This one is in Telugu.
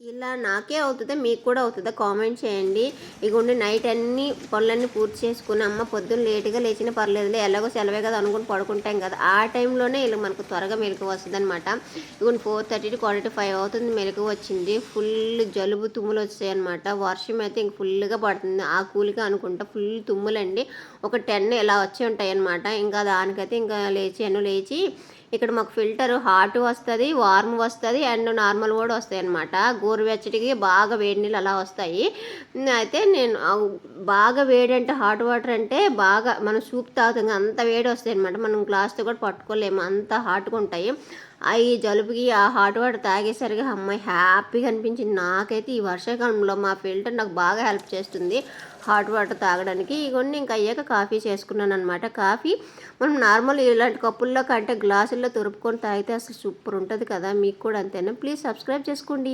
ఇలా నాకే అవుతుందా? మీకు కూడా అవుతుందా? కామెంట్ చేయండి. ఇగోండి నైట్ అన్ని పనులన్నీ పూర్తి చేసుకుని అమ్మ పొద్దున్న లేట్గా లేచినా పర్లేదులే ఎలాగో సెలవే కదా అనుకుని పడుకుంటాం కదా. ఆ టైంలోనే ఇలా మనకు త్వరగా మెలకు వస్తుంది అనమాట ఇగోండి four thirty to quality five అవుతుంది మెలకు వచ్చింది. ఫుల్ జలుబు తుమ్ములు వచ్చాయి అనమాట వర్షం అయితే ఇంక ఫుల్గా పడుతుంది. ఆ కూలిగా అనుకుంటా ఫుల్ తుమ్ములండి. ఒక టెన్ ఇలా వచ్చి ఉంటాయి అనమాట ఇంకా దానికైతే ఇంకా లేచి లేచి ఇక్కడ మాకు ఫిల్టర్ హాట్ వస్తుంది వార్మ్ వస్తుంది అండ్ నార్మల్ కూడా వస్తాయి అనమాట గోరువెచ్చటికి బాగా వేడి నీళ్ళు అలా వస్తాయి. అయితే నేను బాగా వేడి అంటే హాట్ వాటర్ అంటే బాగా మనం సూప్ తాగుతాం అంత వేడి వస్తాయి అనమాట మనం గ్లాస్తో కూడా పట్టుకోలేము అంత హాట్గా ఉంటాయి. అవి జలుబుకి ఆ హాట్ వాటర్ తాగేసరికి అమ్మాయి హ్యాపీగా అనిపించింది. నాకైతే ఈ వర్షాకాలంలో మా ఫిల్టర్ నాకు బాగా హెల్ప్ చేస్తుంది హాట్ వాటర్ తాగడానికి. ఇవన్నీ ఇంకా అయ్యాక కాఫీ చేసుకున్నాను అనమాట కాఫీ మనం నార్మల్ ఇలాంటి కప్పుల్లో కంటే గ్లాసుల్లో తురుపుకొని తాగితే అసలు సూపర్ ఉంటుంది కదా మీకు కూడా అంతేనా? ప్లీజ్ సబ్స్క్రైబ్ చేసుకోండి.